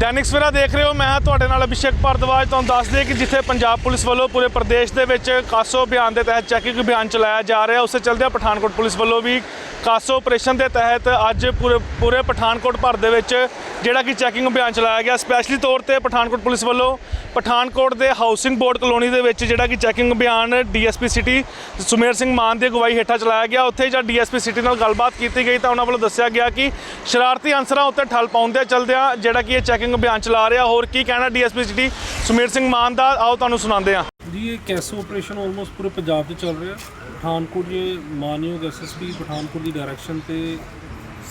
ਦੈਨਿਕ ਸਵੇਰਾ ਦੇਖ ਰਹੇ ਹੋ ਮੈਂ ਤੁਹਾਡੇ ਨਾਲ ਅਭਿਸ਼ੇਕ ਭਾਰਦਵਾਜ। ਤੁਹਾਨੂੰ ਦੱਸ ਦਈਏ ਕਿ ਜਿੱਥੇ ਪੰਜਾਬ ਪੁਲਿਸ ਵੱਲੋਂ ਪੂਰੇ ਪ੍ਰਦੇਸ਼ ਦੇ ਵਿੱਚ ਕਾਸੋ ਅਭਿਆਨ ਦੇ ਤਹਿਤ ਚੈਕਿੰਗ ਅਭਿਆਨ ਚਲਾਇਆ ਜਾ ਰਿਹਾ, ਉਸੇ ਚਲਦਿਆਂ ਪਠਾਨਕੋਟ ਪੁਲਿਸ ਵੱਲੋਂ ਵੀ ਕਾਸੋ ਆਪਰੇਸ਼ਨ ਦੇ ਤਹਿਤ ਅੱਜ ਪੂਰੇ ਪੂਰੇ ਪਠਾਨਕੋਟ ਭਰ ਦੇ ਵਿੱਚ ਜਿਹੜਾ ਕਿ ਚੈਕਿੰਗ ਅਭਿਆਨ ਚਲਾਇਆ ਗਿਆ। ਸਪੈਸ਼ਲੀ ਤੌਰ ਤੇ ਪਠਾਨਕੋਟ ਪੁਲਿਸ ਵੱਲੋਂ ਪਠਾਨਕੋਟ ਦੇ ਹਾਊਸਿੰਗ ਬੋਰਡ ਕਲੋਨੀ ਦੇ ਵਿੱਚ ਜਿਹੜਾ ਕਿ ਚੈਕਿੰਗ ਅਭਿਆਨ ਡੀਐਸਪੀ ਸਿਟੀ ਸੁਮੇਰ ਸਿੰਘ ਮਾਨ ਦੀ ਅਗਵਾਈ ਹੇਠਾਂ ਚਲਾਇਆ ਗਿਆ। ਉੱਥੇ ਜਦ ਡੀਐਸਪੀ ਸਿਟੀ ਨਾਲ ਗੱਲਬਾਤ ਕੀਤੀ ਗਈ ਤਾਂ ਉਹਨਾਂ ਵੱਲੋਂ ਦੱਸਿਆ ਗਿਆ ਕਿ ਸ਼ਰਾਰਤੀ ਅਨਸਰਾਂ ਉੱਤੇ ਠੱਲ ਪਾਉਣ ਚਲਦਿਆਂ ਜਿਹੜਾ ਕਿ ਇਹ ਚੈਕਿੰਗ ਅਭਿਆਨ ਚਲਾ ਰਿਹਾ। ਹੋਰ ਕੀ ਕਹਿਣਾ ਡੀਐਸਪੀ ਸਿਟੀ ਸੁਮੇਰ ਸਿੰਘ ਮਾਨ ਦਾ? ਆਓ ਤੁਹਾਨੂੰ ਸੁਣਾਉਂਦੇ ਹਾਂ। ਜੀ, ਇਹ ਕੈਸੋ ਆਪਰੇਸ਼ਨ ਆਲਮੋਸਟ ਪੂਰੇ ਪੰਜਾਬ 'ਚ ਚੱਲ ਰਿਹਾ। ਪਠਾਨਕੋਟ ਦੇ ਮਾਨਯੋਗ ਐਸਐਸਪੀ ਪਠਾਨਕੋਟ ਦੀ ਡਾਇਰੈਕਸ਼ਨ ਤੇ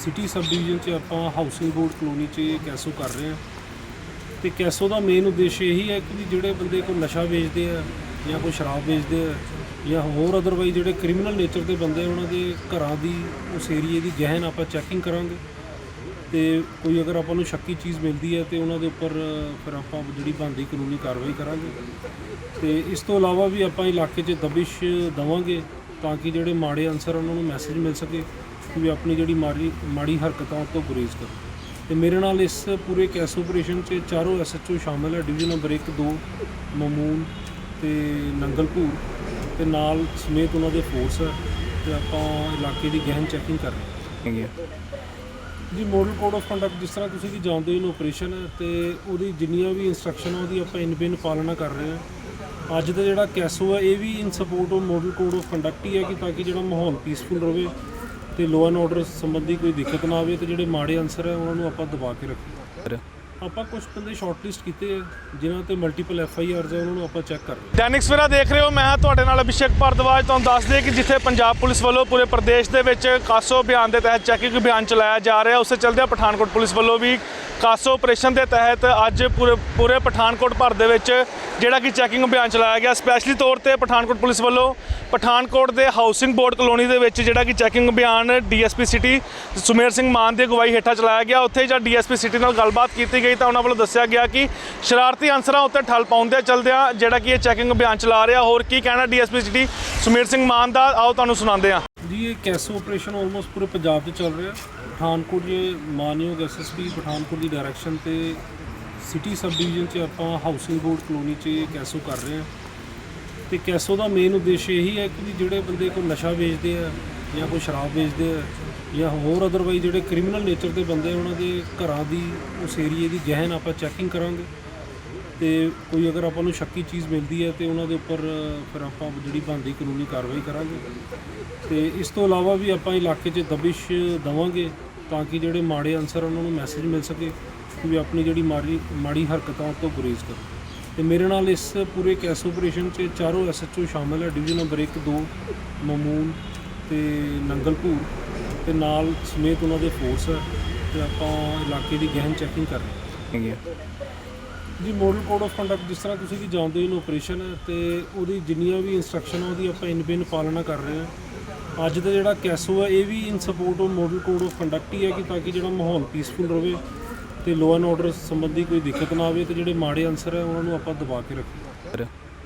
ਸਿਟੀ ਸਬ ਡਿਵੀਜ਼ਨ 'ਚ ਆਪਾਂ ਹਾਊਸਿੰਗ ਬੋਰਡ ਕਲੋਨੀ 'ਚ ਇਹ ਕੈਸੋ ਕਰ ਰਹੇ ਹਾਂ। ਤੇ ਕੈਸੋ ਦਾ ਮੇਨ ਉਦੇਸ਼ ਇਹੀ ਹੈ ਕਿ ਵੀ ਜਿਹੜੇ ਬੰਦੇ ਕੋਈ ਨਸ਼ਾ ਵੇਚਦੇ ਆ ਜਾਂ ਕੋਈ ਸ਼ਰਾਬ ਵੇਚਦੇ ਆ ਜਾਂ ਹੋਰ ਅਦਰਵਾਈਜ਼ ਜਿਹੜੇ ਕ੍ਰਿਮੀਨਲ ਨੇਚਰ ਦੇ ਬੰਦੇ ਉਹਨਾਂ ਦੇ ਘਰਾਂ ਦੀ, ਉਸ ਏਰੀਏ ਦੀ ਗਹਿਨ ਆਪਾਂ ਚੈਕਿੰਗ ਕਰਾਂਗੇ। ਤੇ ਕੋਈ ਅਗਰ ਆਪਾਂ ਨੂੰ ਸ਼ੱਕੀ ਚੀਜ਼ ਮਿਲਦੀ ਹੈ ਤੇ ਉਹਨਾਂ ਦੇ ਉੱਪਰ ਫਿਰ ਆਪਾਂ ਜਿਹੜੀ ਬਣਦੀ ਕਾਨੂੰਨੀ ਕਾਰਵਾਈ ਕਰਾਂਗੇ। ਤੇ ਇਸ ਤੋਂ ਇਲਾਵਾ ਵੀ ਆਪਾਂ ਇਲਾਕੇ 'ਚ ਦਬਿਸ਼ ਦਵਾਂਗੇ ਤਾਂ ਕਿ ਜਿਹੜੇ ਮਾੜੇ ਅਨਸਰ ਉਹਨਾਂ ਨੂੰ ਮੈਸੇਜ ਮਿਲ ਸਕੇ ਕਿ ਵੀ ਆਪਣੀ ਜਿਹੜੀ ਮਾੜੀ ਮਾੜੀ ਹਰਕਤਾਂ ਤੋਂ ਗੁਰੇਜ਼ ਕਰੋ। ਤੇ ਮੇਰੇ ਨਾਲ ਇਸ ਪੂਰੇ ਕੈਸ ਆਪਰੇਸ਼ਨ 'ਚ ਚਾਰੋਂ ਐਸਐਚਓ ਸ਼ਾਮਲ ਹੈ। ਡਿਵੀਜ਼ਨ ਨੰਬਰ 1 2 ਮਮੂਨ ਤੇ ਨੰਗਲਪੁਰ ਤੇ ਨਾਲ ਸਮੇਤ ਉਹਨਾਂ ਦੇ ਫੋਰਸ ਹੈ ਤੇ ਆਪਾਂ ਇਲਾਕੇ ਦੀ ਗਹਿਨ ਚੈਕਿੰਗ ਕਰ ਰਹੇ ਹਾਂ। ਜੀ ਮੋਡਲ ਕੋਡ ਆਫ ਕੰਡਕਟ ਜਿਸ ਤਰ੍ਹਾਂ ਤੁਸੀਂ ਵੀ ਜਾਣਦੇ ਹੋ ਇਹਨੂੰ ਆਪਰੇਸ਼ਨ ਤੇ ਉਹਦੀ ਜਿੰਨੀਆਂ ਵੀ ਇਨਸਟਰਕਸ਼ਨ ਉਹਦੀ ਆਪਾਂ ਇਨ ਬਿਨ ਪਾਲਣਾ ਕਰ ਰਹੇ ਹਾਂ। ਅੱਜ ਦਾ ਜਿਹੜਾ ਕੈਸੋ ਹੈ ਇਹ ਵੀ in support of model code of conduct ਹੀ ਹੈ ਕਿ ਤਾਂ ਕਿ ਜਿਹੜਾ ਮਾਹੌਲ ਪੀਸਫੁਲ ਰਹੇ ਤੇ ਲਾਅ ਐਂਡ ਆਰਡਰ ਸੰਬੰਧੀ ਕੋਈ ਦਿੱਕਤ ਨਾ ਆਵੇ ਤੇ ਜਿਹੜੇ ਮਾੜੇ ਅਨਸਰ ਹੈ, ਉਹਨਾਂ ਨੂੰ ਆਪਾਂ ਦਬਾ ਕੇ ਰੱਖੀਏ। ਆਪਾਂ ਕੁਝ ਬੰਦੇ ਸ਼ਾਰਟਲਿਸਟ ਕੀਤੇ ਆ, ਜਿਨ੍ਹਾਂ ਤੇ ਮਲਟੀਪਲ ਐਫ ਆਈ ਆਰਜ਼ ਹੈ ਉਹਨਾਂ ਨੂੰ ਆਪਾਂ ਚੈੱਕ ਕਰ ਰਹੇ ਦੈਨਿਕ ਸਵੇਰਾ ਦੇਖ ਰਹੇ ਹੋ, ਮੈਂ ਤੁਹਾਡੇ ਨਾਲ ਅਭਿਸ਼ੇਕ ਭਾਰਦਵਾਜ, ਤੁਹਾਨੂੰ ਦੱਸ ਦਈਏ ਕਿ ਜਿੱਥੇ ਪੰਜਾਬ ਪੁਲਿਸ ਵੱਲੋਂ ਪੂਰੇ ਪ੍ਰਦੇਸ਼ ਦੇ ਵਿੱਚ ਕਾਸੋ ਅਭਿਆਨ ਦੇ ਤਹਿਤ ਚੈਕਿੰਗ ਅਭਿਆਨ ਚਲਾਇਆ ਜਾ ਰਿਹਾ, ਉਸੇ ਚਲਦਿਆਂ ਪਠਾਨਕੋਟ ਪੁਲਿਸ ਵੱਲੋਂ ਵੀ ਕਾਸੋ ਆਪਰੇਸ਼ਨ ਦੇ ਤਹਿਤ ਅੱਜ ਪੂਰੇ ਪੂਰੇ ਪਠਾਨਕੋਟ ਭਰ ਦੇ ਵਿੱਚ ਜਿਹੜਾ ਕਿ ਚੈਕਿੰਗ ਅਭਿਆਨ ਚਲਾਇਆ ਗਿਆ। ਸਪੈਸ਼ਲੀ ਤੌਰ ਤੇ ਪਠਾਨਕੋਟ ਪੁਲਿਸ ਵੱਲੋਂ ਪਠਾਨਕੋਟ ਦੇ ਹਾਊਸਿੰਗ ਬੋਰਡ ਕਲੋਨੀ ਦੇ ਵਿੱਚ ਜਿਹੜਾ ਕਿ ਚੈਕਿੰਗ ਅਭਿਆਨ ਡੀਐਸਪੀ ਸਿਟੀ ਸੁਮੇਰ ਸਿੰਘ ਮਾਨ ਦੀ ਅਗਵਾਈ ਹੇਠਾਂ ਚਲਾਇਆ ਗਿਆ। ਉੱਥੇ ਜਦ ਡੀਐਸਪੀ ਸਿਟੀ ਨਾਲ ਗੱਲਬਾਤ ਕੀਤੀ ਗਈ ਤਾਂ ਉਹਨਾਂ ਵੱਲੋਂ ਦੱਸਿਆ ਗਿਆ ਕਿ ਸ਼ਰਾਰਤੀ ਅਨਸਰਾਂ ਉੱਤੇ ਠੱਲ ਪਾਉਣ ਦੇ ਚਲਦਿਆਂ ਜਿਹੜਾ ਕਿ ਇਹ ਚੈਕਿੰਗ ਅਭਿਆਨ ਚਲਾ ਰਿਹਾ, ਹੋਰ ਕੀ ਕਹਿਣਾ ਡੀਐਸਪੀ ਸਿਟੀ ਸੁਮੇਰ ਸਿੰਘ ਮਾਨ ਦਾ, ਆਓ ਤੁਹਾਨੂੰ ਸੁਣਾਉਂਦੇ ਹਾਂ। ਜੀ, ਇਹ ਕੈਸੋ ਆਪਰੇਸ਼ਨ ਆਲਮੋਸਟ ਪੂਰੇ ਪੰਜਾਬ 'ਚ ਚੱਲ ਰਿਹਾ। ਪਠਾਨਕੋਟ ਦੇ ਮਾਨਯੋਗ ਐਸਐਸਪੀ ਪਠਾਨਕੋਟ ਦੀ ਡਾਇਰੈਕਸ਼ਨ ਤੇ ਸਿਟੀ ਸਬ ਡਿਵੀਜ਼ਨ 'ਚ ਆਪਾਂ ਹਾਊਸਿੰਗ ਬੋਰਡ ਕਲੋਨੀ 'ਚ ਇਹ ਕੈਸੋ ਕਰ ਰਹੇ ਹਾਂ। ਤੇ ਕੈਸੋ ਦਾ ਮੇਨ ਉਦੇਸ਼ ਇਹੀ ਹੈ ਕਿ ਜਿਹੜੇ ਬੰਦੇ ਕੋਈ ਨਸ਼ਾ ਵੇਚਦੇ ਆ ਜਾਂ ਕੋਈ ਸ਼ਰਾਬ ਵੇਚਦੇ ਆ ਜਾਂ ਹੋਰ ਅਦਰਵਾਈਜ਼ ਜਿਹੜੇ ਕ੍ਰਿਮੀਨਲ ਨੇਚਰ ਦੇ ਬੰਦੇ ਉਹਨਾਂ ਦੇ ਘਰਾਂ ਦੀ, ਉਸ ਏਰੀਏ ਦੀ ਗਹਿਨ ਆਪਾਂ ਚੈਕਿੰਗ ਕਰਾਂਗੇ। ਤੇ ਕੋਈ ਅਗਰ ਆਪਾਂ ਨੂੰ ਸ਼ੱਕੀ ਚੀਜ਼ ਮਿਲਦੀ ਹੈ, ਤੇ ਉਹਨਾਂ ਦੇ ਉੱਪਰ ਫਿਰ ਆਪਾਂ ਜਿਹੜੀ ਬਣਦੀ ਕਾਨੂੰਨੀ ਕਾਰਵਾਈ ਕਰਾਂਗੇ। ਤੇ ਇਸ ਤੋਂ ਇਲਾਵਾ ਵੀ ਆਪਾਂ ਇਲਾਕੇ 'ਚ ਦਬਿਸ਼ ਦਵਾਂਗੇ, ਤਾਂ ਕਿ ਜਿਹੜੇ ਮਾੜੇ ਅਨਸਰ ਉਹਨਾਂ ਨੂੰ ਮੈਸੇਜ ਮਿਲ ਸਕੇ ਕਿ ਵੀ ਆਪਣੀ ਜਿਹੜੀ ਮਾੜੀ ਮਾੜੀ ਹਰਕਤਾਂ ਤੋਂ ਗੁਰੇਜ਼ ਕਰੋ। ਤੇ ਮੇਰੇ ਨਾਲ ਇਸ ਪੂਰੇ ਕੈਸ ਆਪਰੇਸ਼ਨ 'ਚ ਚਾਰੋਂ ਐਸਐਚਓ ਸ਼ਾਮਲ ਹੈ ਡਿਵੀਜ਼ਨ ਨੰਬਰ 1 2 ਮਮੂਨ ਤੇ ਨੰਗਲਪੁਰ। ਤੇ ਨਾਲ ਸਮੇਤ ਉਹਨਾਂ ਦੇ ਫੋਰਸ ਹੈ ਤੇ ਆਪਾਂ ਇਲਾਕੇ ਦੀ ਗਹਿਨ ਚੈਕਿੰਗ ਕਰ ਰਹੇ ਹਾਂ। ਜੀ ਮਾਡਲ ਕੋਡ ਆਫ ਕੰਡਕਟ ਜਿਸ ਤਰ੍ਹਾਂ ਤੁਸੀਂ ਵੀ ਜਾਣਦੇ ਹੋ ਆਪਰੇਸ਼ਨ ਹੈ ਤੇ ਉਹਦੀ ਜਿੰਨੀਆਂ ਵੀ ਇਨਸਟਰਕਸ਼ਨ ਆ ਉਹਦੀ ਆਪਾਂ ਇਨ ਬਿਨ ਪਾਲਣਾ ਕਰ ਰਹੇ ਹਾਂ। ਅੱਜ ਦਾ ਜਿਹੜਾ ਕੈਸੋ ਹੈ ਇਹ ਵੀ in support of model code of conduct ਹੀ ਹੈ ਕਿ ਤਾਂ ਕਿ ਜਿਹੜਾ ਮਾਹੌਲ ਪੀਸਫੁਲ ਰਹੇ ਤੇ ਲਾਅ ਐਂਡ ਆਰਡਰ ਸੰਬੰਧੀ ਕੋਈ ਦਿੱਕਤ ਨਾ ਆਵੇ ਤੇ ਜਿਹੜੇ ਮਾੜੇ ਅਨਸਰ ਹੈ ਉਹਨਾਂ ਨੂੰ ਆਪਾਂ ਦਬਾ ਕੇ ਰੱਖੀਏ।